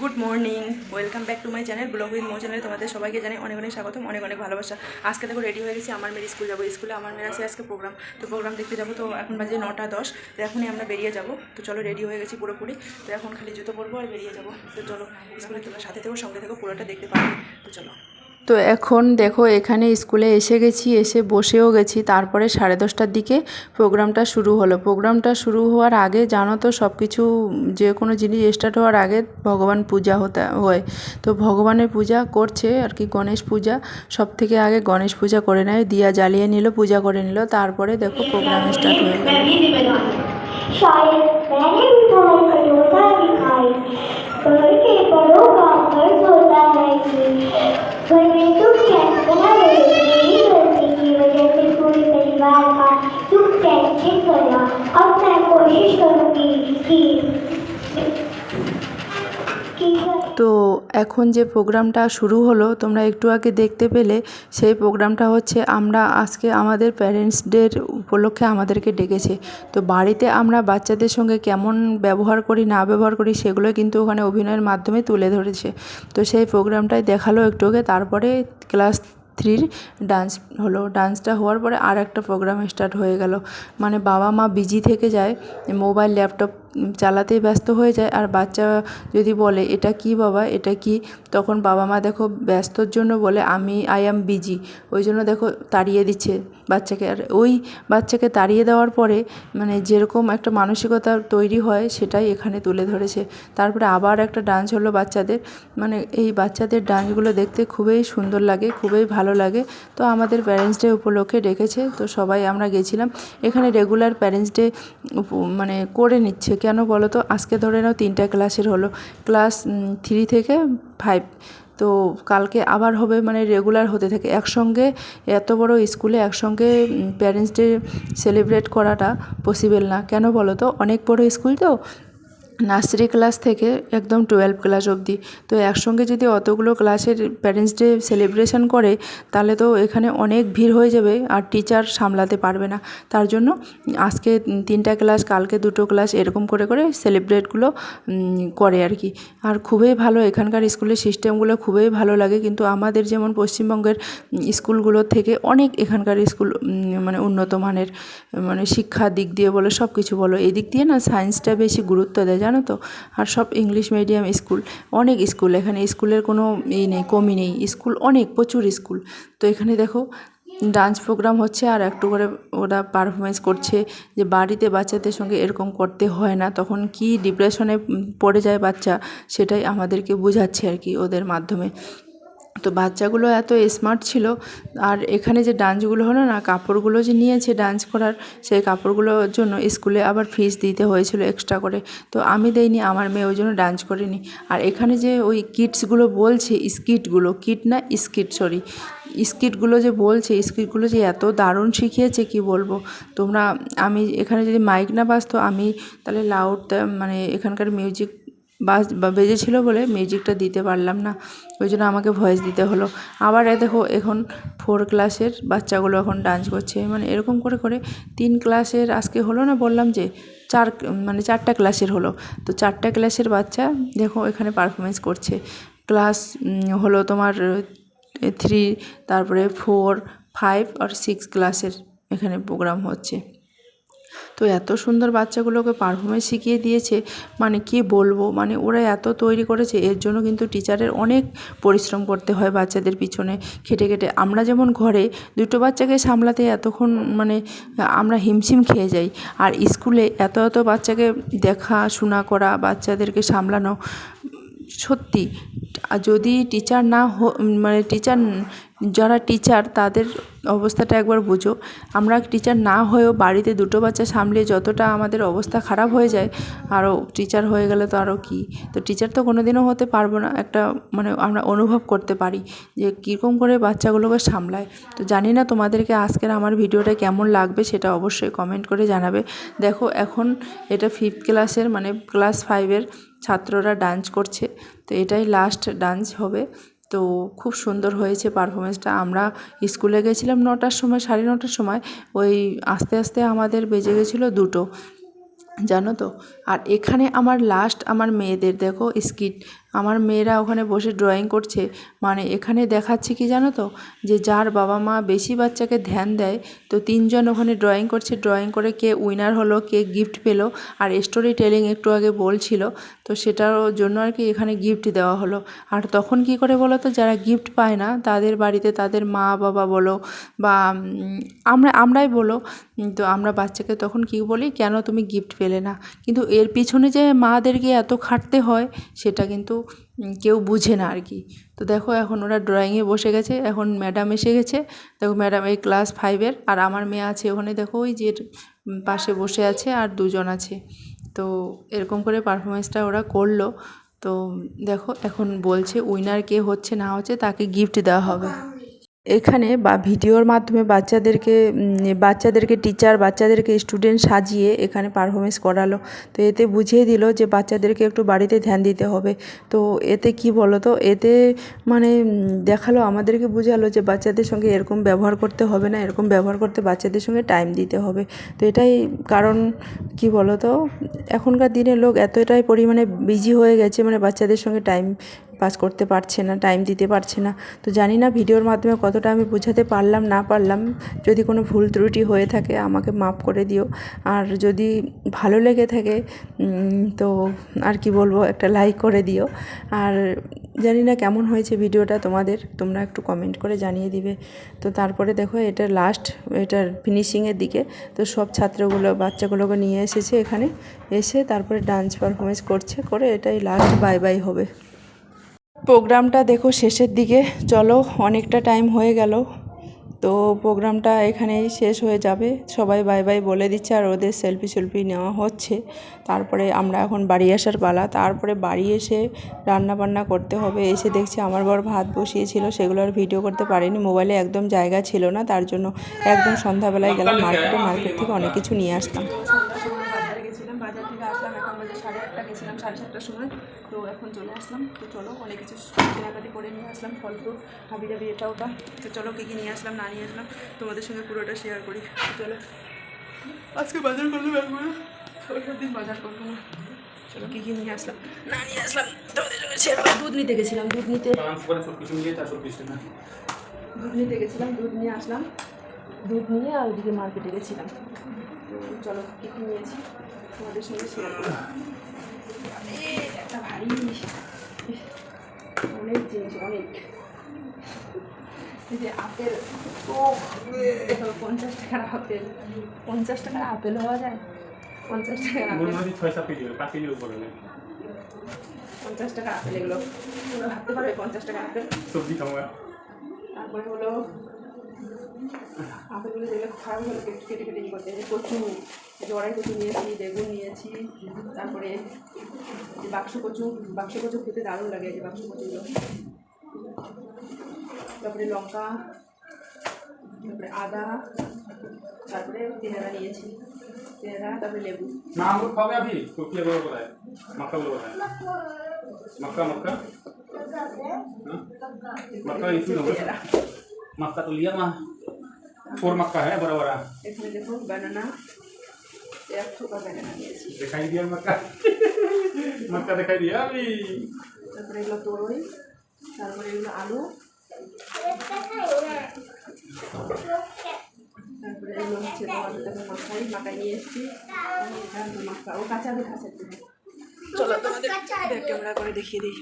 Good morning welcome back to my channel vlog with Md channel তোমাদের সবাইকে জানাই অনেক অনেক স্বাগতম, অনেক অনেক ভালোবাসা। আজকে দেখো রেডি হয়ে গেছি আমার মেয়ের স্কুল যাব। স্কুলে আমার মেয়ের আছে আজকে প্রোগ্রাম তো প্রোগ্রাম দেখতে যাব তো এখন বাজে নটা দশ। তো এখনই আমরা বেরিয়ে যাব। তো চলো রেডি হয়ে গেছি পুরোপুরি। তো এখন খালি জুতো পরবো আর বেরিয়ে যাব। তো চলো স্কুলে তোমার সাথে থেকো, সঙ্গে থেকো, পুরোটা দেখতে পারবে তো চলো। তো এখন দেখো, এখানে স্কুলে এসে গেছি, এসে বসেও গেছি। তারপরে সাড়ে দশটার দিকে প্রোগ্রামটা শুরু হলো। প্রোগ্রামটা শুরু হওয়ার আগে জানো তো সব কিছু যে কোনো জিনিস স্টার্ট হওয়ার আগে ভগবান পূজা হতে হয়। তো ভগবানের পূজা করছে আর কি, গণেশ পূজা। সব থেকে আগে গণেশ পূজা করে নেয়, দিয়া জ্বালিয়ে নিল, পূজা করে নিল। তারপরে দেখো প্রোগ্রাম স্টার্ট হয়ে গেল। এখন যে প্রোগ্রামটা শুরু হলো, তোমরা একটু আগে দেখতে পেলে, সেই প্রোগ্রামটা হচ্ছে আমরা আজকে আমাদের প্যারেন্টস ডের উপলক্ষে আমাদেরকে ডেকেছে। তো বাড়িতে আমরা বাচ্চাদের সঙ্গে কেমন ব্যবহার করি, না ব্যবহার করি, সেগুলো কিন্তু ওখানে অভিনয়ের মাধ্যমে তুলে ধরেছে। তো সেই প্রোগ্রামটাই দেখাল একটু আগে, তারপরে ক্লাস থ্রির ডান্স হলো। ডান্সটা হওয়ার পরে আর একটা প্রোগ্রাম স্টার্ট হয়ে গেল। মানে বাবা মা বিজি থেকে যায় মোবাইল ল্যাপটপ চালাতেই ব্যস্ত হয়ে যায়। আর বাচ্চা যদি বলে, এটা কি বাবা? এটা কি? তখন বাবা মা দেখো ব্যস্তর জন্য বলে, আমি আই অ্যাম বিজি ওই জন্য দেখো তাড়িয়ে দিচ্ছে বাচ্চাকে। আর ওই বাচ্চাকে তাড়িয়ে দেওয়ার পরে মানে যেরকম একটা মানসিকতা তৈরি হয়, সেটাই এখানে তুলে ধরেছে। তারপরে আবার একটা ডান্স হলো বাচ্চাদের। মানে এই বাচ্চাদের ডান্সগুলো দেখতে খুবই সুন্দর লাগে, খুবই ভালো লাগে। তো আমাদের প্যারেন্টস ডে উপলক্ষে ডেকেছে। তো সবাই আমরা গেছিলাম। এখানে রেগুলার প্যারেন্টস ডে মানে করে নিচ্ছে কেন বলো তো? আজকে ধরে নাও তিনটা ক্লাসের হলো। ক্লাস থ্রি থেকে ফাইভ তো কালকে আবার হবে মানে রেগুলার হতে থাকে। একসঙ্গে এত বড় স্কুলে একসঙ্গে প্যারেন্টস ডে সেলিব্রেট করাটা পসিবল না। কেন বলো তো? অনেক বড় স্কুল তো। নার্সারি ক্লাস থেকে একদম টুয়েলভ ক্লাস অবধি। তো একসঙ্গে যদি অতগুলো ক্লাসের প্যারেন্টস ডে সেলিব্রেশন করে, তাহলে তো এখানে অনেক ভিড় হয়ে যাবে আর টিচার সামলাতে পারবে না। তার জন্য আজকে তিনটা ক্লাস, কালকে দুটো ক্লাস এরকম করে করে সেলিব্রেটগুলো করে আর কি। আর খুবই ভালো এখানকার স্কুলের সিস্টেমগুলো খুবই ভালো লাগে। কিন্তু আমাদের যেমন পশ্চিমবঙ্গের স্কুলগুলোর থেকে অনেক এখানকার স্কুল মানে উন্নত মানের মানে শিক্ষার দিক দিয়ে বলো সব কিছু বলো, এদিক দিয়ে না সায়েন্সটা বেশি গুরুত্ব দেয়। জানো তো? আর সব ইংলিশ মিডিয়াম স্কুল, অনেক স্কুল, এখানে স্কুলের কোনো ই নেই, কমি নেই, স্কুল অনেক, প্রচুর স্কুল। তো এখানে দেখো, ডান্স প্রোগ্রাম হচ্ছে আর একটু করে ওরা পারফরমেন্স করছে, যে বাড়িতে বাচ্চাদের সঙ্গে এরকম করতে হয় না, তখন কি ডিপ্রেশনে পড়ে যায় বাচ্চা, সেটাই আমাদেরকে বোঝাচ্ছে আর কি ওদের মাধ্যমে। তো বাচ্চাগুলো এত স্মার্ট ছিল, আর এখানে যে ডান্সগুলো হলো না, কাপড়গুলো যে নিয়েছে ডান্স করার, সেই কাপড়গুলোর জন্য স্কুলে আবার ফিস দিতে হয়েছিল এক্সট্রা করে। তো আমি দেইনি, আমার মেয়ে ওই জন্য ডান্স করেনি। আর এখানে যে ওই কিটসগুলো বলছে স্কিটগুলো কিট না স্কিট সরি স্কিটগুলো যে বলছে স্কিটগুলো যে এত দারুণ শিখিয়েছে, কি বলব? তোমরা, আমি এখানে যদি মাইক না বাজতো, আমি তাহলে লাউড মানে এখানকার মিউজিক বাজ বা বেজেছিল বলে মিউজিকটা দিতে পারলাম না। ওই জন্য আমাকে ভয়েস দিতে হলো। আবার এ দেখো, এখন ফোর ক্লাসের বাচ্চাগুলো এখন ডান্স করছে। মানে এরকম করে করে তিন ক্লাসের আজকে হলো না বললাম যে, চার মানে চারটা ক্লাসের হলো। তো চারটা ক্লাসের বাচ্চা দেখো এখানে পারফরমেন্স করছে। ক্লাস হলো তোমার থ্রি তারপরে ফোর ফাইভ আর সিক্স ক্লাসের এখানে প্রোগ্রাম হচ্ছে। তো এত সুন্দর বাচ্চাগুলোকে পারফরমেন্স শিখিয়ে দিয়েছে মানে কি বলব? মানে ওরা এত তৈরি করেছে, এর জন্য কিন্তু টিচারের অনেক পরিশ্রম করতে হয় বাচ্চাদের পিছনে, খেটে খেটে। আমরা যেমন ঘরে দুটো বাচ্চাকে সামলাতে এতক্ষণ মানে আমরা হিমশিম খেয়ে যাই, আর স্কুলে এত এত বাচ্চাকে দেখাশোনা করা, বাচ্চাদেরকে সামলানো, সত্যি আর যদি টিচার না মানে টিচার যারা টিচার তাদের অবস্থাটা একবার বোঝো। আমরা টিচার না হয়েও বাড়িতে দুটো বাচ্চা সামলে যতটা আমাদের অবস্থা খারাপ হয়ে যায় আরও টিচার হয়ে গেলে তো আরও কী? তো টিচার তো কোনো দিনও হতে পারব না, একটা মানে আমরা অনুভব করতে পারি যে কীরকম করে বাচ্চাগুলোকে সামলায়। তো জানি না তোমাদেরকে আজকের আমার ভিডিওটা কেমন লাগবে, সেটা অবশ্যই কমেন্ট করে জানাবে। দেখো, এখন এটা ফিফথ ক্লাসের মানে ক্লাস ফাইভের ছাত্ররা ডান্স করছে, তো এটাই লাস্ট ডান্স হবে। তো খুব সুন্দর হয়েছে পারফরমেন্সটা আমরা স্কুলে গেছিলাম নটার সময়, সাড়ে নটার সময়। ওই আস্তে আস্তে আমাদের বেজে গেছিল দুটো, জানো তো? আর এখানে আমার লাস্ট আমার মেয়েদের, দেখো স্কিট আমার মেয়েরা ওখানে বসে ড্রয়িং করছে। মানে এখানে দেখাচ্ছে কি জানো তো? যে যার বাবা মা বেশি বাচ্চাকে ধ্যান দেয়, তো তিনজন ওখানে ড্রয়িং করছে। ড্রয়িং করে কে উইনার হলো, কে গিফট পেল। আর স্টোরি টেলিং একটু আগে বলছিল, তো সেটার জন্য আর কি এখানে গিফট দেওয়া হলো। আর তখন কি করে বলো তো? যারা গিফট পায় না, তাদের বাড়িতে তাদের মা বাবা বলো বা আমরা, আমরাই বলো। তো আমরা বাচ্চাকে তখন কি বলি? কেন তুমি গিফট পেলে না? কিন্তু এর পিছনে যে মাদেরকে এত খাটতে হয়, সেটা কিন্তু কেউ বুঝে না আর কি তো দেখো এখন ওরা ড্রয়িংয়ে বসে গেছে, এখন ম্যাডাম এসে গেছে। দেখো ম্যাডাম এই ক্লাস ফাইভের আর আমার মেয়ে আছে ওখানে, দেখো ওই যে পাশে বসে আছে আর দুজন আছে। তো এরকম করে পারফরমেন্সটা ওরা করল। তো দেখো এখন বলছে উইনার কে হচ্ছে না হচ্ছে তাকে গিফট দেওয়া হবে। এখানে বা ভিডিওর মাধ্যমে বাচ্চাদেরকে বাচ্চাদেরকে টিচার বাচ্চাদেরকে স্টুডেন্ট সাজিয়ে এখানে পারফরমেন্স করালো। তো এতে বুঝিয়ে দিল যে বাচ্চাদেরকে একটু বাড়িতে ধ্যান দিতে হবে। তো এতে কি বলো তো এতে মানে দেখাল, আমাদেরকে বোঝালো যে বাচ্চাদের সঙ্গে এরকম ব্যবহার করতে হবে না, এরকম ব্যবহার করতে বাচ্চাদের সঙ্গে টাইম দিতে হবে। তো এটাই কারণ, কি বলো তো এখনকার দিনে লোক এতটাই পরিমাণে বিজি হয়ে গেছে মানে বাচ্চাদের সঙ্গে টাইম পাস করতে পারছে না টাইম দিতে পারছে না। তো জানি না ভিডিওর মাধ্যমে কতটা আমি বোঝাতে পারলাম, না পারলাম। যদি কোনো ভুল ত্রুটি হয়ে থাকে, আমাকে মাফ করে দিও। আর যদি ভালো লেগে থাকে তো আর কি বলব, একটা লাইক করে দিও। আর জানি না কেমন হয়েছে ভিডিওটা তোমাদের, তোমরা একটু কমেন্ট করে জানিয়ে দিবে। তো তারপরে দেখো, এটা লাস্ট এটার ফিনিশিংয়ের দিকে। তো সব ছাত্রগুলো, বাচ্চাগুলোকে নিয়ে এসেছে এখানে। এসে তারপরে ডান্স পারফরমেন্স করছে, করে এটাই লাস্ট বাই বাই হবে। প্রোগ্রামটা দেখো শেষের দিকে। চলো, অনেকটা টাইম হয়ে গেল। তো প্রোগ্রামটা এখানেই শেষ হয়ে যাবে। সবাই বাই বাই বলে দিচ্ছে আর ওদের সেলফি সেলফি নেওয়া হচ্ছে। তারপরে আমরা এখন বাড়ি আসার পালা। তারপরে বাড়ি এসে রান্না বান্না করতে হবে। এসে দেখছি আমার বর ভাত বসিয়েছিল। সেগুলো আর ভিডিও করতে পারিনি। মোবাইলে একদম জায়গা ছিল না। তার জন্য একদম সন্ধ্যাবেলায় গেলাম। মার্কেটে, মার্কেট থেকে অনেক কিছু নিয়ে সময় বাজারে থেকে আসলাম। এখন সাড়ে আটটা, গেছিলাম সাড়ে সাতটার সময়। তো এখন চলে আসলাম। তো চলো অনেক কিছু কেনাকাটি করে নিয়ে আসলাম ফল ফ্রুট হাবি জাবি এটা ওটা। তো চলো কী কী নিয়ে আসলাম না নিয়ে আসলাম তোমাদের সঙ্গে পুরোটা শেয়ার করি। তো চলো। আজকে বাজার করলাম একবার সব দিন বাজার করব না। চলো কী কী নিয়ে আসলাম না নিয়ে আসলাম তোমাদের সঙ্গে শেয়ার দুধ নিতে গেছিলাম দুধ নিতে। নিতে গেছিলাম নিয়ে আসলাম। দুধ নিয়ে আর মার্কেটে গেছিলাম। চলো কী কী নিয়েছি তোমাদের সঙ্গে শেয়ার করি। আরে, একটা ভারী অনেক জিনিস অনেক যে আপেল পঞ্চাশ টাকার আপেল পঞ্চাশ টাকার আপেল হওয়া যায় পঞ্চাশ টাকার আপেল পঞ্চাশ টাকার আপেল এগুলো ভাবতে পারবে পঞ্চাশ টাকার আপেল। সবজি খাব। তারপরে হলো আপেলগুলো যেগুলো খারাপ হলো কেটে কেটে কেটে করতে। যে কচু জড়াই কচু নিয়েছি বেগুন নিয়েছি তারপরে যে বাক্স কচু বাক্স কচু খেতে দারুণ লাগে যে বাক্স কচুগুলো। তারপরে লঙ্কা তারপরে আদা তারপরে পেয়ারা নিয়েছি পেয়ারা তারপরে লেবু। না আমরা খাবে আপনি? কোকিয়া গুলো কোথায় মাখা গুলো মাখা মাখা? হ্যাঁ? মাখা ইসি मक्का इसी लो তেনারা मक्का तो लिया वहाँ फोर मक्का है बड़ा बड़ा এখানে দেখো ব্যানানা এক থোকা ব্যানানা নিয়েছি दिखाई दिया मक्का मक्का दिखाई दिया अभी তারপরে এগুলো তরই তারপরে এগুলো আলু তারপরে এগুলো হচ্ছে তোমার দেখো মাখাই মাখাই নিয়ে এসেছি আমি এটা তো মাখা ও কাঁচা দেখা सकते हैं চলো তোমাদের ব্যাক ক্যামেরা করে দেখিয়ে দিই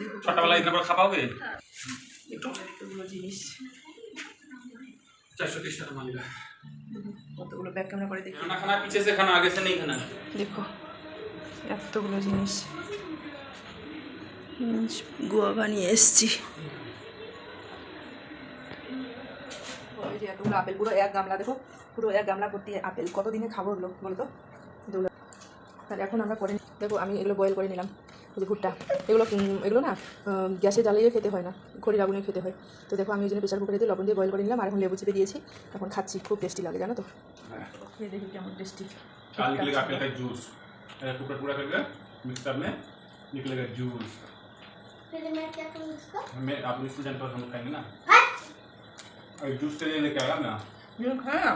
দেখো छोटा वाला একটু জিনিস। চারশো তিরিশ টাকা মালিকা কতগুলো ব্যাগ ক্যামেরা করে দেখি। খানা পিছিয়ে সে আগে সে দেখো এতগুলো জিনিস। গুয়াভা নিয়ে এসছি। এতগুলো আপেল পুরো এক গামলা দেখো পুরো এক গামলা ভর্তি আপেল। কতদিনে খাব ওগুলো বলতো তাহলে এখন আমরা করে দেখো আমি এগুলো বয়েল করে নিলাম। ভুট্টা এগুলো উম, এগুলো না আহ, গ্যাসে জ্বালিয়ে খেতে হয় না খড়ির আগুনে খেতে হয় তো দেখো আমি ওই জন্য প্রেশার কুকারে দিয়ে লবণ দিয়ে বয়েল করে নিলাম আর এখন লেবু চিপে দিয়েছি এখন খাচ্ছি খুব টেস্টি লাগে জানো তো খেয়ে দেখি কেমন টেস্টি काल निकलेगा आपके का जूस टुकड़ा टुकड़ा करके मिक्सर में निकलेगा जूस फिर मैं क्या करूँ इसको मैं आप इसको जानते हो हम लोग खाएंगे ना और जूस के लिए लेके आया मैं খায় না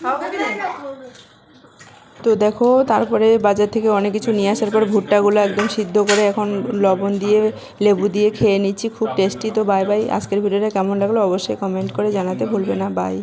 খাওয়াবে কি না তো দেখো, তারপরে বাজার থেকে অনেক কিছু নিয়ে আসার পর ভুট্টাগুলো একদম সিদ্ধ করে এখন লবণ দিয়ে, লেবু দিয়ে খেয়ে নিচ্ছি, খুব টেস্টি তো বাই বাই আজকের ভিডিওটা কেমন লাগল অবশ্যই কমেন্ট করে জানাতে ভুলবে না। বাই